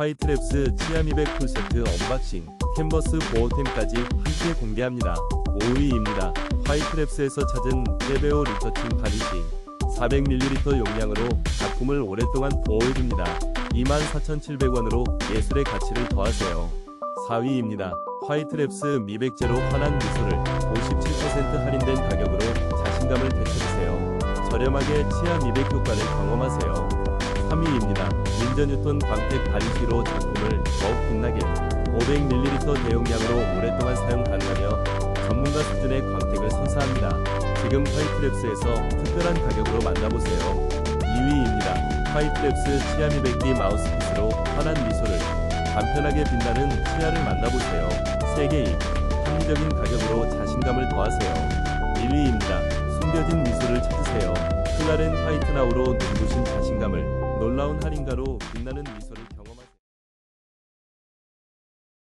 화이트랩스 치아 미백 풀세트 언박싱, 캔버스 보호템까지 함께 공개합니다. 5위입니다. 화이트랩스에서 찾은 세베오 리터칭 바니시 400ml 용량으로 작품을 오랫동안 보호해줍니다. 24,700원으로 예술의 가치를 더하세요. 4위입니다. 화이트랩스 미백제로 환한 미소를 57% 할인된 가격으로 자신감을 되찾으세요. 저렴하게 치아 미백 효과를 경험하세요. 3위입니다. 윈저뉴턴 광택 바리시로 작품을 더욱 빛나게 500ml 대용량으로 오랫동안 사용 가능하며 전문가 수준의 광택을 선사합니다. 지금 화이트랩스에서 특별한 가격으로 만나보세요. 2위입니다. 화이트랩스 치아 미백기 마우스피스로 환한 미소를 간편하게 빛나는 치아를 만나보세요. 세계인 합리적인 가격으로 자신감을 더하세요. 1위입니다. 숨겨진 미소를 찾으세요. 클라렌 화이트나우로 눈부신 자신감을 놀라운 할인가로 빛나는 미소